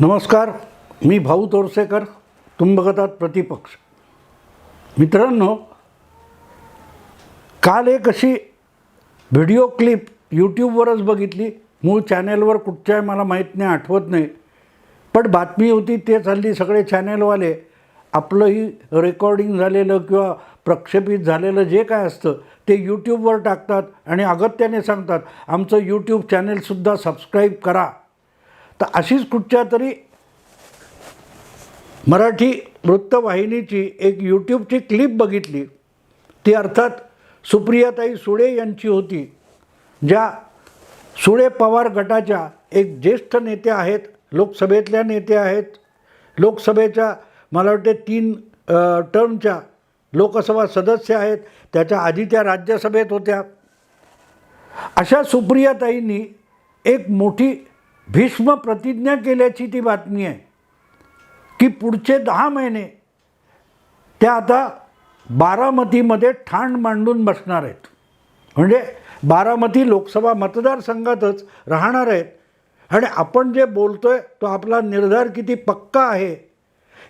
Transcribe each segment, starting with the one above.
नमस्कार मी भाऊ तोरसेकर तुम्ही बघत आहात प्रतिपक्ष. मित्रांनो काल एक अशी व्हिडिओ क्लिप यूट्यूबवरच बघितली. मूळ चॅनेलवर कुठच्या मला माहीत नाही आठवत नाही. पण बातमी होती ते चालली सगळे चॅनेलवाले. आपलंही रेकॉर्डिंग झालेलं किंवा प्रक्षेपित झालेलं जे काय असतं ते यूट्यूबवर टाकतात आणि अगत्याने सांगतात आमचं यूट्यूब चॅनेलसुद्धा सबस्क्राईब करा. तर अशीच कुठच्या तरी मराठी वृत्तवाहिनीची एक यूट्यूबची क्लिप बघितली. ती अर्थात सुप्रियाताई सुळे यांची होती ज्या सुळे पवार गटाच्या एक ज्येष्ठ नेते आहेत लोकसभेतल्या नेते आहेत. लोकसभेच्या मला वाटते तीन टर्मच्या लोकसभा सदस्य आहेत त्याच्या आधी त्या राज्यसभेत होत्या. अशा सुप्रियाताईंनी एक मोठी भीष्म प्रतिज्ञा केल्याची ती बातमी आहे की पुढचे दहा महिने त्या आता बारामतीमध्ये ठाण मांडून बसणार आहेत. म्हणजे बारामती लोकसभा मतदारसंघातच राहणार आहेत. आणि आपण जे बोलतो आहे तो आपला निर्धार किती पक्का आहे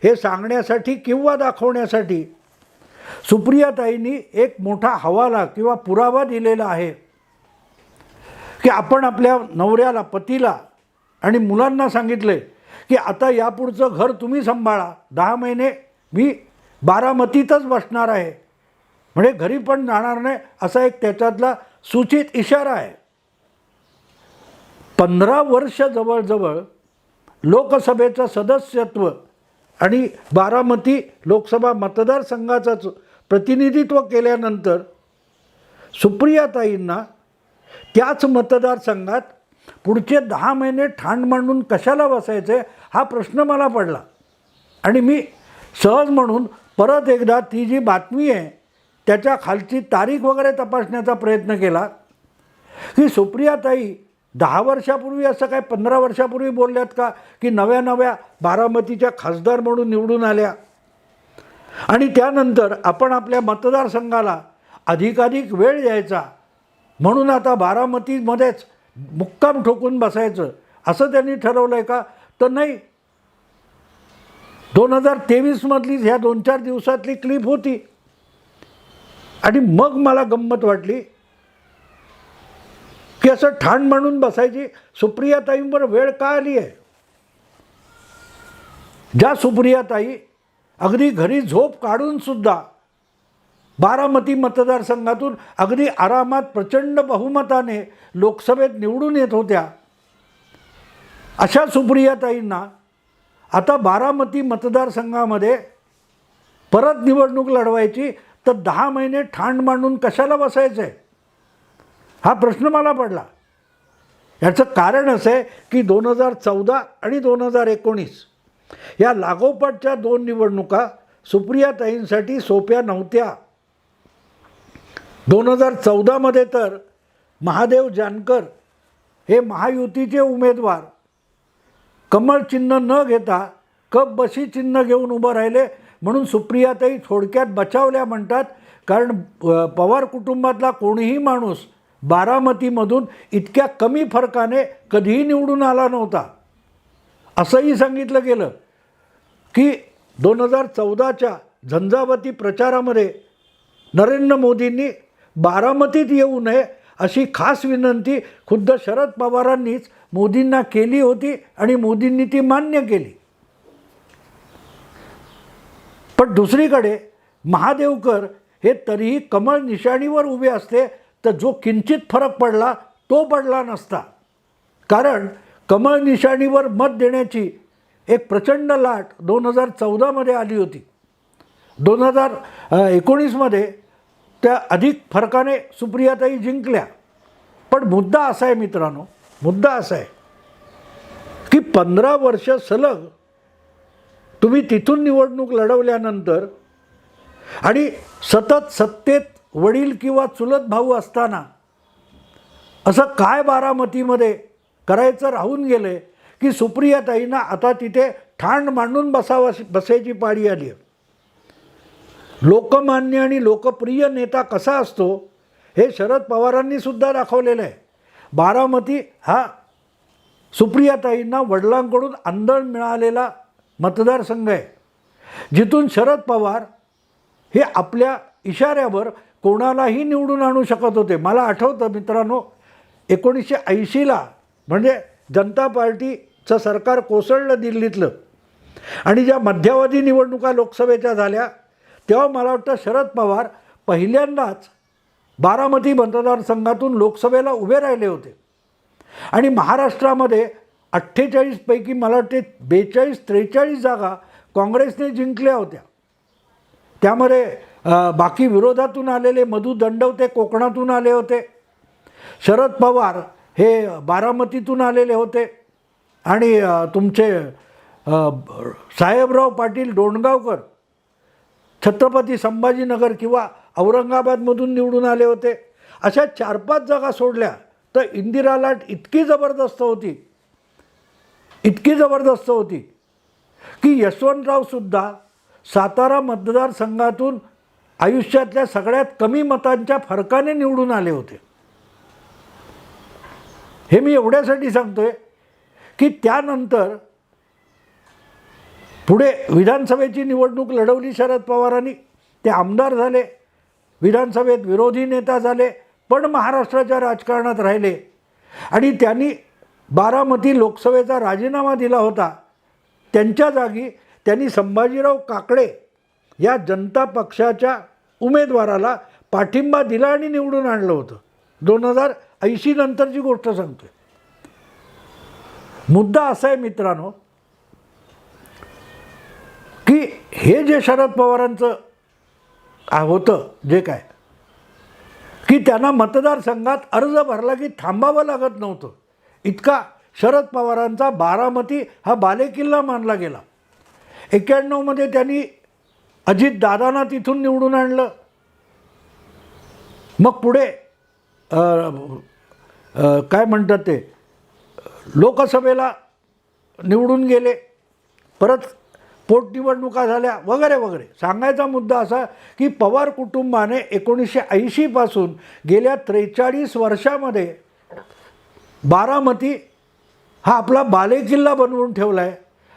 हे सांगण्यासाठी किंवा दाखवण्यासाठी सुप्रियाताईंनी एक मोठा हवाला किंवा पुरावा दिलेला आहे की आपण आपल्या नवऱ्याला पतीला आणि मुलांना सांगितले की आता यापुढचं घर तुम्ही सांभाळा. दहा महिने मी बारामतीतच बसणार आहे. म्हणजे घरी पण जाणार नाही असा एक त्याच्यातला सूचित इशारा आहे. पंधरा वर्ष जवळजवळ लोकसभेचं सदस्यत्व आणि बारामती लोकसभा मतदारसंघाचंच प्रतिनिधित्व केल्यानंतर सुप्रियाताईंना त्याच मतदारसंघात पुढचे दहा महिने ठाण मांडून कशाला बसायचे हा प्रश्न मला पडला. आणि मी सहज म्हणून परत एकदा ती जी बातमी आहे त्याच्या खालची तारीख वगैरे तपासण्याचा प्रयत्न केला की सुप्रियाताई दहा वर्षापूर्वी असं काय पंधरा वर्षापूर्वी बोलल्यात का की नव्या नव्या बारामतीच्या खासदार म्हणून निवडून आल्या. आणि त्यानंतर आपण आपल्या मतदारसंघाला अधिकाधिक वेळ द्यायचा. म्हणून आता बारामतीमध्येच मुक्काम ठोकून बसायचं. असं त्यांनी ठरवलं आहे का? तर नाही. दोन हजार तेवीसमधली ह्या दोन चार दिवसातली क्लिप होती. आणि मग मला गंमत वाटली की असं ठाण म्हणून बसायची सुप्रियाताईंवर वेळ का आली आहे? ज्या सुप्रियाताई अगदी घरी झोप काढून सुद्धा बारामती मतदारसंघातून अगदी आरामात प्रचंड बहुमताने लोकसभेत निवडून येत होत्या. अशा सुप्रियाताईंना आता बारामती मतदारसंघामध्ये परत निवडणूक लढवायची तर दहा महिने ठाण मांडून कशाला बसायचं आहे हा प्रश्न मला पडला. याचं कारण असं आहे की दोन हजार चौदा आणि दोन हजार एकोणीस या लागोपाठच्या दोन निवडणुका सुप्रियाताईंसाठी सोप्या नव्हत्या. दोन हजार चौदामध्ये तर महादेव जानकर हे महायुतीचे उमेदवार. कमळ चिन्ह न घेता कप बशी चिन्ह घेऊन उभं राहिले. म्हणून सुप्रियाताई थोडक्यात बचावल्या म्हणतात कारण पवार कुटुंबातला कोणीही माणूस बारामतीमधून इतक्या कमी फरकाने कधीही निवडून आला नव्हता. असंही सांगितलं गेलं की दोन हजार चौदाच्या झंझावती प्रचारामध्ये नरेंद्र मोदींनी बारामतीत येऊ नये अशी खास विनंती खुद्द शरद पवारांनीच मोदींना केली होती आणि मोदींनी ती मान्य केली. पण दुसरीकडे महादेवकर हे तरीही कमळ निशाणीवर उभे असते तर जो किंचित फरक पडला तो पडला नसता. कारण कमळ निशाणीवर मत देण्याची एक प्रचंड लाट दोन हजार चौदामध्ये आली होती. दोन हजार एकोणीसमध्ये त्या अधिक फरकाने सुप्रियाताई जिंकल्या. पण मुद्दा असा आहे मित्रांनो मुद्दा असा आहे की पंधरा वर्ष सलग तुम्ही तिथून निवडणूक लढवल्यानंतर आणि सतत सत्तेत वडील किंवा चुलत भाऊ असताना असं काय बारामतीमध्ये करायचं राहून गेले की सुप्रियाताईंना आता तिथे ठाण मांडून बसावा बसायची पाळी आली आहे? लोकमान्य आणि लोकप्रिय नेता कसा असतो हे शरद पवारांनी सुद्धा दाखवलेलं आहे. बारामती हा सुप्रियाताईंना वडिलांकडून आंदोलन मिळालेला मतदारसंघ आहे. जिथून शरद पवार हे आपल्या इशाऱ्यावर कोणालाही निवडून आणू शकत होते. मला आठवतं मित्रांनो एकोणीसशे ऐंशीला म्हणजे जनता पार्टीचं सरकार कोसळलं दिल्लीतलं. आणि ज्या मध्यावधी निवडणुका लोकसभेच्या झाल्या तेव्हा मला वाटतं शरद पवार पहिल्यांदाच बारामती मतदारसंघातून लोकसभेला उभे राहिले होते. आणि महाराष्ट्रामध्ये अठ्ठेचाळीसपैकी मला वाटते बेचाळीस त्रेचाळीस जागा काँग्रेसने जिंकल्या होत्या. त्यामध्ये बाकी विरोधातून आलेले मधु दंडवते कोकणातून आले होते. शरद पवार हे बारामतीतून आलेले होते. आणि तुमचे साहेबराव पाटील डोणगावकर छत्रपती संभाजीनगर किंवा औरंगाबादमधून निवडून आले होते. अशा चार पाच जागा सोडल्या तर इंदिरा लाट इतकी जबरदस्त होती. इतकी जबरदस्त होती. की यशवंतरावसुद्धा सातारा मतदारसंघातून आयुष्यातल्या सगळ्यात कमी मतांच्या फरकाने निवडून आले होते. हे मी एवढ्यासाठी सांगतोय की त्यानंतर पुढे विधानसभेची निवडणूक लढवली शरद पवारांनी. ते आमदार झाले. विधानसभेत विरोधी नेता झाले. पण महाराष्ट्राच्या राजकारणात राहिले. आणि त्यांनी बारामती लोकसभेचा राजीनामा दिला होता. त्यांच्या जागी त्यांनी संभाजीराव काकडे या जनता पक्षाच्या उमेदवाराला पाठिंबा दिला आणि निवडून आणलं होतं. दोन हजार ऐंशी नंतरची गोष्ट सांगतोय. मुद्दा असा आहे मित्रांनो की हे जे शरद पवारांचं होतं जे काय की त्यांना मतदारसंघात अर्ज भरला की थांबावं लागत नव्हतं. इतका शरद पवारांचा बारामती हा बालेकिल्ला मानला गेला. एक्क्याण्णवमध्ये त्यांनी अजित दादांना तिथून निवडून आणलं. मग पुढे काय म्हणतात ते लोकसभेला निवडून गेले. परत पोटनिवडणुका झाल्या वगैरे वगैरे. सांगायचा मुद्दा असा की पवार कुटुंबाने एकोणीसशे ऐंशीपासून गेल्या त्रेचाळीस वर्षामध्ये बारामती हा आपला बालेकिल्ला बनवून ठेवला आहे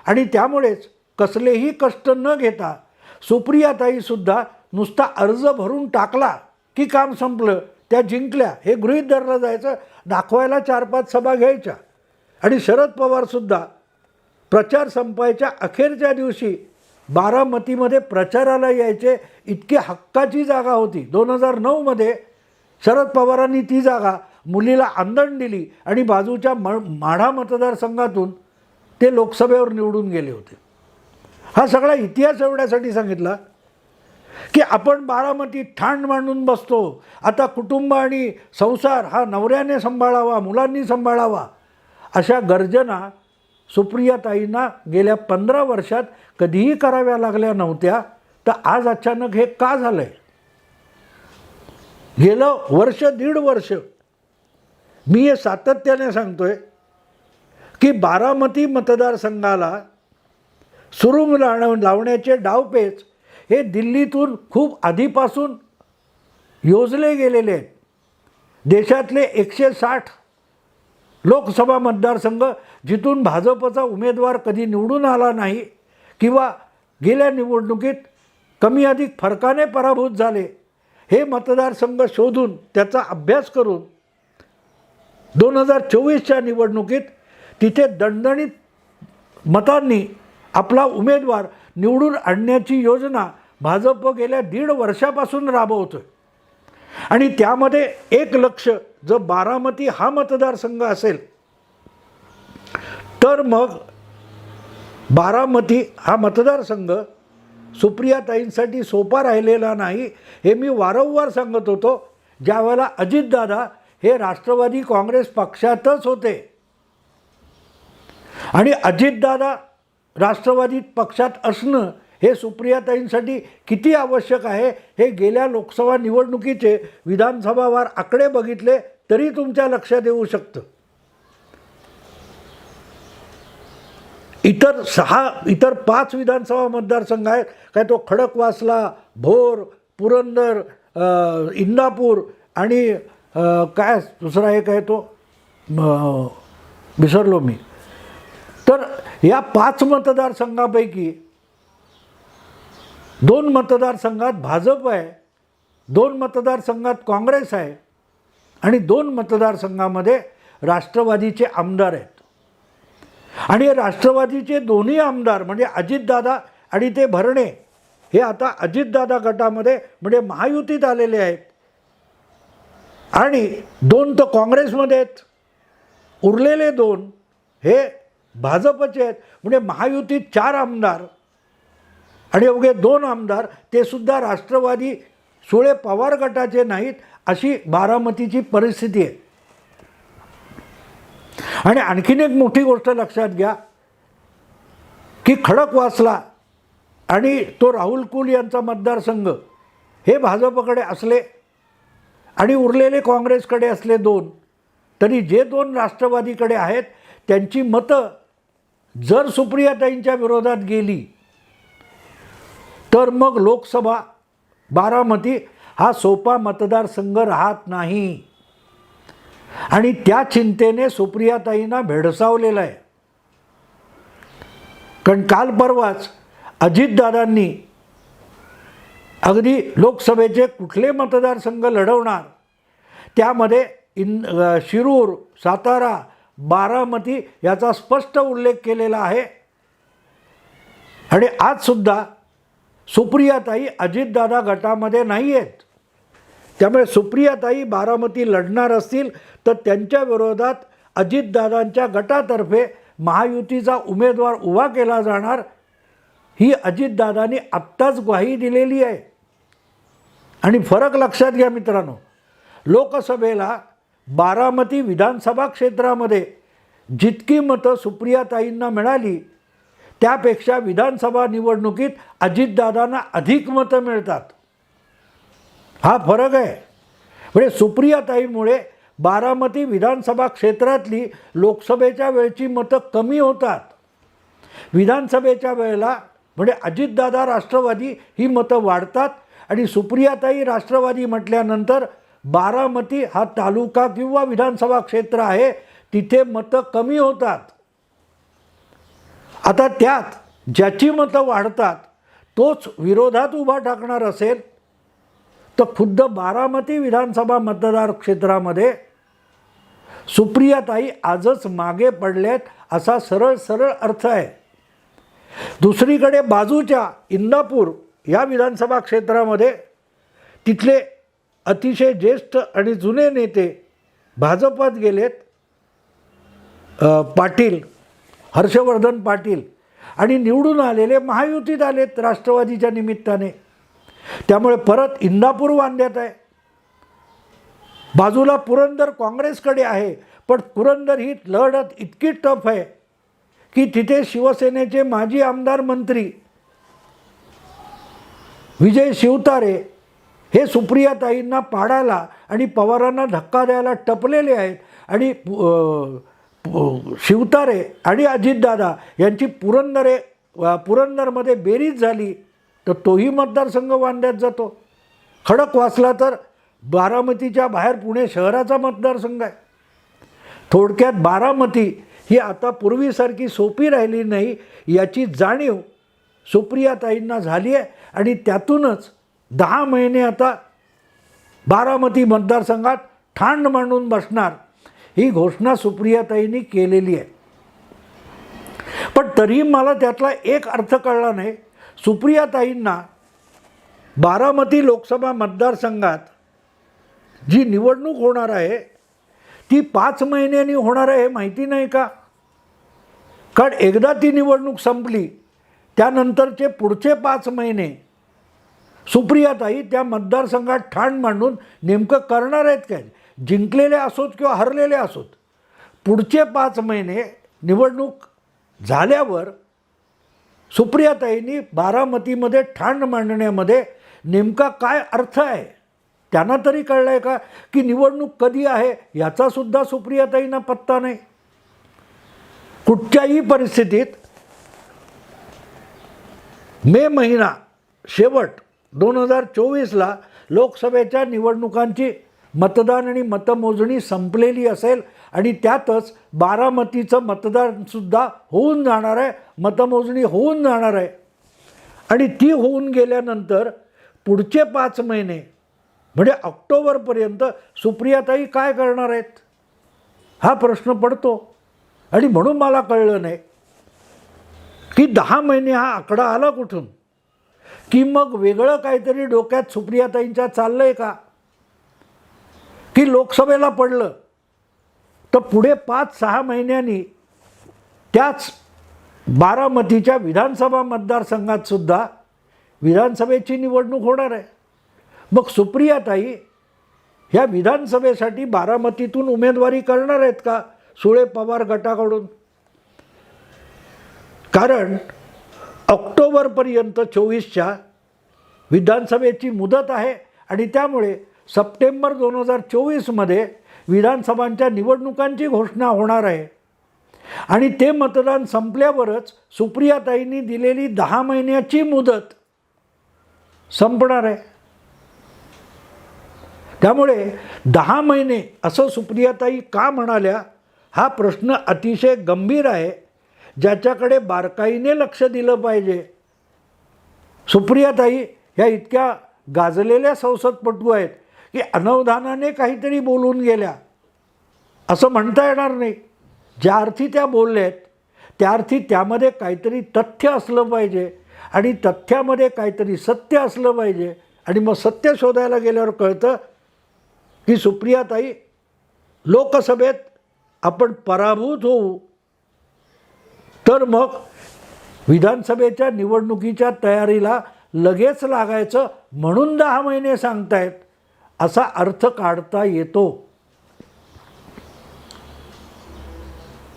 आणि त्यामुळेच कसलेही कष्ट न घेता सुप्रियाताईसुद्धा नुसता अर्ज भरून टाकला की काम संपलं त्या जिंकल्या. हे गृहीत धरलं जायचं दाखवायला चार पाच सभा घ्यायच्या. आणि शरद पवारसुद्धा प्रचार संपायच्या अखेरच्या दिवशी बारामतीमध्ये प्रचाराला यायचे इतकी हक्काची जागा होती. दोन हजार नऊमध्ये शरद पवारांनी ती जागा मुलीला आंदण दिली आणि बाजूच्या म माढा मतदारसंघातून ते लोकसभेवर निवडून गेले होते. हा सगळा इतिहास एवढ्यासाठी सांगितला की आपण बारामतीत ठाण मांडून बसतो. आता कुटुंब आणि संसार हा नवऱ्याने सांभाळावा मुलांनी सांभाळावा अशा गर्जना सुप्रियाताईंना गेल्या पंधरा वर्षात कधीही कराव्या लागल्या नव्हत्या तर आज अचानक हे का झालं आहे गेलं वर्ष दीड वर्ष. मी हे सातत्याने सांगतोय की बारामती मतदारसंघाला सुरुंग लाव लावण्याचे डावपेच हे दिल्लीतून खूप आधीपासून योजले गेलेले आहेत. देशातले एकशे साठ लोकसभा मतदारसंघ जिथून भाजपचा उमेदवार कधी निवडून आला नाही किंवा गेल्या निवडणुकीत कमी अधिक फरकाने पराभूत झाले हे मतदारसंघ शोधून त्याचा अभ्यास करून दोन हजार चोवीसच्या निवडणुकीत तिथे दणदणीत मतांनी आपला उमेदवार निवडून आणण्याची योजना भाजप गेल्या दीड वर्षापासून राबवतोय. आणि त्यामध्ये एक लक्ष जर बारामती हा मतदारसंघ असेल तर मग बारामती हा मतदारसंघ सुप्रियाताईंसाठी सोपा राहिलेला नाही हे मी वारंवार सांगत होतो. ज्यावेळेला अजितदादा हे राष्ट्रवादी काँग्रेस पक्षातच होते आणि अजितदादा राष्ट्रवादी पक्षात असणं हे सुप्रियाताईंसाठी किती आवश्यक आहे? हे गेल्या लोकसभा निवडणुकीचे विधानसभावार आकडे बघितले तरी तुमच्या लक्षात येऊ शकतं. इतर सहा इतर पाच विधानसभा मतदारसंघ आहेत. काय तो खडकवासला भोर पुरंदर इंदापूर आणि काय दुसरा एक आहे तो? विसरलो मी. तर या पाच मतदारसंघापैकी दोन मतदारसंघात भाजप आहे दोन मतदारसंघात काँग्रेस आहे आणि दोन मतदारसंघामध्ये राष्ट्रवादीचे आमदार आहेत. आणि राष्ट्रवादीचे दोन्ही आमदार म्हणजे अजितदादा आणि ते भरणे हे आता अजितदादा गटामध्ये म्हणजे महायुतीत आलेले आहेत. आणि दोन तर काँग्रेसमध्ये आहेत. उरलेले दोन हे भाजपचे आहेत. म्हणजे महायुतीत चार आमदार आणि अवघे दोन आमदार ते सुद्धा राष्ट्रवादी सुळे पवार गटाचे नाहीत अशी बारामतीची परिस्थिती आहे. आणि आणखीन एक मोठी गोष्ट लक्षात घ्या की खडक वाचला आणि तो राहुल कुल यांचा मतदारसंघ हे भाजपकडे असले आणि उरलेले काँग्रेसकडे असले दोन तरी जे दोन राष्ट्रवादीकडे आहेत त्यांची मतं जर सुप्रियाताईंच्या विरोधात गेली तर मग लोकसभा बारामती हा सोपा मतदारसंघ राहत नाही. आणि त्या चिंतेने सुप्रियाताईंना भेडसावलेलं आहे. कारण काल परवाच अजितदादांनी अगदी लोकसभेचे कुठले मतदारसंघ लढवणार त्यामध्ये इन शिरूर सातारा बारामती याचा स्पष्ट उल्लेख केलेला आहे. आणि आजसुद्धा सुप्रियाताई अजितदादा गटामध्ये नाही आहेत त्यामुळे सुप्रियाताई बारामती लढणार असतील तर त्यांच्या विरोधात अजितदादांच्या गटातर्फे महायुतीचा उमेदवार उभा केला जाणार. ही अजितदादांनी आत्ताच ग्वाही दिलेली आहे. आणि फरक लक्षात घ्या मित्रांनो लोकसभेला बारामती विधानसभा क्षेत्रामध्ये जितकी मतं सुप्रियाताईंना मिळाली त्यापेक्षा विधानसभा निवडणुकीत अजितदादांना अधिक मतं मिळतात. हा फरक आहे. म्हणजे सुप्रियाताईमुळे बारामती विधानसभा क्षेत्रातली लोकसभेच्या वेळची मतं कमी होतात. विधानसभेच्या वेळेला म्हणजे अजितदादा राष्ट्रवादी ही मतं वाढतात आणि सुप्रियाताई राष्ट्रवादी म्हटल्यानंतर बारामती हा तालुका किंवा विधानसभा क्षेत्र आहे तिथे मतं कमी होतात. आता त्यात ज्याची मतं वाढतात तोच विरोधात उभा टाकणार असेल तर खुद्द बारामती विधानसभा मतदार क्षेत्रामध्ये सुप्रियाताई आजच मागे पडल्यात असा सरळ सरळ अर्थ आहे. दुसरीकडे बाजूच्या इंदापूर या विधानसभा क्षेत्रामध्ये तिथले अतिशय ज्येष्ठ आणि जुने नेते भाजपात गेलेत पाटील हर्षवर्धन पाटील आणि निवडून आलेले महायुतीत आलेत राष्ट्रवादीच्या निमित्ताने. त्यामुळे परत इंदापूर वांद्यात आहे. बाजूला पुरंदर काँग्रेसकडे आहे पण पुरंदर ही लढत इतकी टफ आहे की तिथे शिवसेनेचे माजी आमदार मंत्री विजय शिवतारे हे सुप्रियाताईंना पाडायला आणि पवारांना धक्का द्यायला टपलेले आहेत आणि हो. शिवतारे आणि अजितदादा यांची पुरंदरे पुरंदरमध्ये बेरीज झाली तर तोही मतदारसंघ वांद्यात जातो. खडक वाचला तर बारामतीच्या बाहेर पुणे शहराचा मतदारसंघ आहे. थोडक्यात बारामती ही आता पूर्वीसारखी सोपी राहिली नाही याची जाणीव सुप्रियाताईंना झाली आहे. आणि त्यातूनच दहा महिने आता बारामती मतदारसंघात ठाण मांडून बसणार ही घोषणा सुप्रियाताईंनी केलेली आहे. पण तरी मला त्यातला एक अर्थ कळला नाही. सुप्रियाताईंना बारामती लोकसभा मतदारसंघात जी निवडणूक होणार आहे ती पाच महिन्यांनी होणार आहे हे माहिती नाही का? कारण एकदा ती निवडणूक संपली त्यानंतरचे पुढचे पाच महिने सुप्रियाताई त्या मतदारसंघात ठाण मांडून नेमकं करणार आहेत काय? जिंकलेले असोत किंवा हरलेले असोत पुढचे पाच महिने निवडणूक झाल्यावर सुप्रियाताईंनी बारामतीमध्ये ठाण मांडण्यामध्ये नेमका काय अर्थ आहे? त्यांना तरी कळलं आहे का की निवडणूक कधी आहे याचासुद्धा सुप्रियाताईंना पत्ता नाही. कुठच्याही परिस्थितीत मे महिना शेवट दोन हजार चोवीसला लोकसभेच्या निवडणुकांची मतदान आणि मतमोजणी संपलेली असेल आणि त्यातच बारामतीचं मतदानसुद्धा होऊन जाणार आहे मतमोजणी होऊन जाणार आहे. आणि ती होऊन गेल्यानंतर पुढचे पाच महिने म्हणजे ऑक्टोबरपर्यंत सुप्रियाताई काय करणार आहेत? हा प्रश्न पडतो. आणि म्हणून मला कळलं नाही. की दहा महिने हा आकडा आला कुठून? की मग वेगळं काहीतरी डोक्यात सुप्रियाताईंच्या चाललं आहे का? की लोकसभेला पडलं. तर पुढे पाच सहा महिन्यांनी त्याच बारामतीच्या विधानसभा मतदारसंघात सुद्धा विधानसभेची निवडणूक होणार आहे. मग सुप्रियाताई ह्या विधानसभेसाठी बारामतीतून उमेदवारी करणार आहेत का सुळे पवार गटाकडून? कारण ऑक्टोबरपर्यंत चोवीसच्या विधानसभेची मुदत आहे आणि त्यामुळे सप्टेंबर दोन हजार चोवीसमध्ये विधानसभांच्या निवडणुकांची घोषणा होणार आहे. आणि ते मतदान संपल्यावरच सुप्रियाताईंनी दिलेली दहा महिन्याची मुदत संपणार आहे. त्यामुळे दहा महिने असं सुप्रियाताई का म्हणाल्या हा प्रश्न अतिशय गंभीर आहे ज्याच्याकडे बारकाईने लक्ष दिलं पाहिजे. सुप्रियाताई ह्या इतक्या गाजलेल्या संसदपटू आहेत. की अनवधानाने काहीतरी बोलून गेल्या. असं म्हणता येणार नाही. ज्या अर्थी त्या बोलल्या आहेत त्या अर्थी त्यामध्ये काहीतरी तथ्य असलं पाहिजे आणि तथ्यामध्ये काहीतरी सत्य असलं पाहिजे. आणि मग सत्य शोधायला गेल्यावर कळतं की सुप्रियाताई लोकसभेत आपण पराभूत होऊ. तर मग विधानसभेच्या निवडणुकीच्या तयारीला लगेच लागायचं म्हणून दहा महिने सांगतायत. असा अर्थ काढता येतो.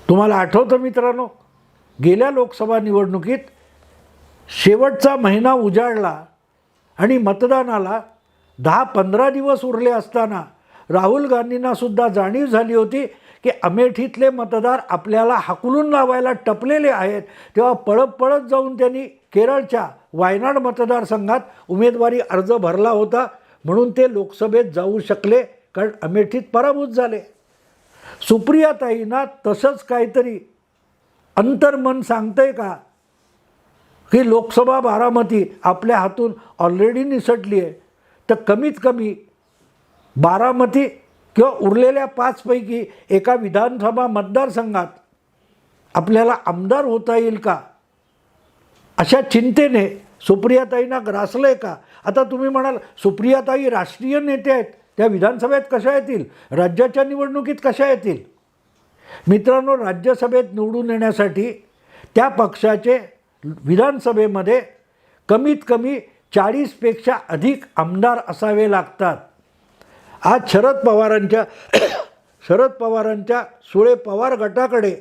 तुम्हाला आठवतं मित्रांनो गेल्या लोकसभा निवडणुकीत शेवटचा महिना उजाडला आणि मतदानाला दहा पंधरा दिवस उरले असताना राहुल गांधींनासुद्धा जाणीव झाली होती की अमेठीतले मतदार आपल्याला हाकलून लावायला टपलेले आहेत. तेव्हा पळत पळत जाऊन त्यांनी केरळच्या वायनाड मतदारसंघात उमेदवारी अर्ज भरला होता. म्हणून ते लोकसभेत जाऊ शकले कारण अमेठीत पराभूत झाले. सुप्रियाताईंना तसंच काहीतरी अंतर्मन सांगतंय का? की लोकसभा बारामती आपल्या हातून ऑलरेडी निसटली आहे तर कमीत कमी बारामती किंवा उरलेल्या पाचपैकी एका विधानसभा मतदारसंघात आपल्याला आमदार होता येईल का? अशा चिंतेने सुप्रियाताईंना ग्रासलं आहे का? आता तुम्ही म्हणाल सुप्रियाताई राष्ट्रीय नेते आहेत त्या विधानसभेत कशा येतील? राज्याच्या निवडणुकीत कशा येतील? मित्रांनो राज्यसभेत निवडून येण्यासाठी त्या पक्षाचे विधानसभेमध्ये कमीत कमी चाळीसपेक्षा अधिक आमदार असावे लागतात. आज शरद पवारांच्या शरद पवारांच्या सुळे पवार गटाकडे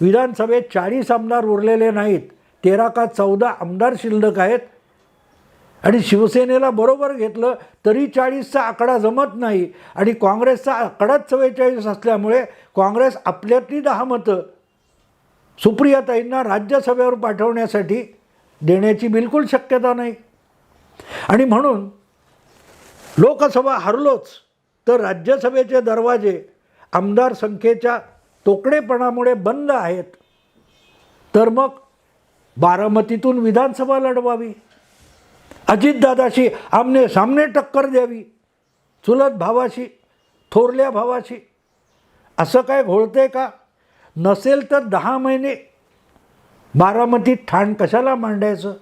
विधानसभेत चाळीस आमदार उरलेले नाहीत. तेरा का चौदा आमदार शिल्लक आहेत. आणि शिवसेनेला बरोबर घेतलं तरी चाळीसचा आकडा जमत नाही. आणि काँग्रेसचा आकडाच चव्वेचाळीस असल्यामुळे काँग्रेस आपल्यातली दहा मतं सुप्रियाताईंना राज्यसभेवर पाठवण्यासाठी देण्याची बिलकुल शक्यता नाही. आणि म्हणून लोकसभा हरलोच तर राज्यसभेचे दरवाजे आमदार संख्येच्या तोकडेपणामुळे बंद आहेत. तर मग बारामतीतून विधानसभा लढवावी. अजितदादाशी आमने सामने टक्कर द्यावी. चुलत भावाशी थोरल्या भावाशी. असं काय घोळते का? नसेल तर दहा महिने. बारामतीत ठाण कशाला मांडायचं?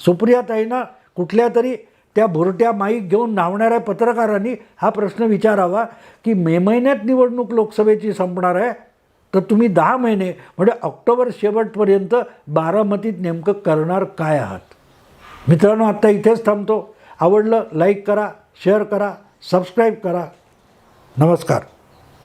सुप्रियाताईंना कुठल्या तरी त्या भुरट्या माईक घेऊन नावणाऱ्या पत्रकारांनी हा प्रश्न विचारावा की मे महिन्यात निवडणूक लोकसभेची संपणार आहे? तर तुम्ही दहा महिने म्हणजे ऑक्टोबर शेवटपर्यंत बारामतीत नेमकं करणार काय आहात? मित्रांनो आत्ता इथेच थांबतो. आवडलं लाईक करा शेअर करा सबस्क्राईब करा. नमस्कार.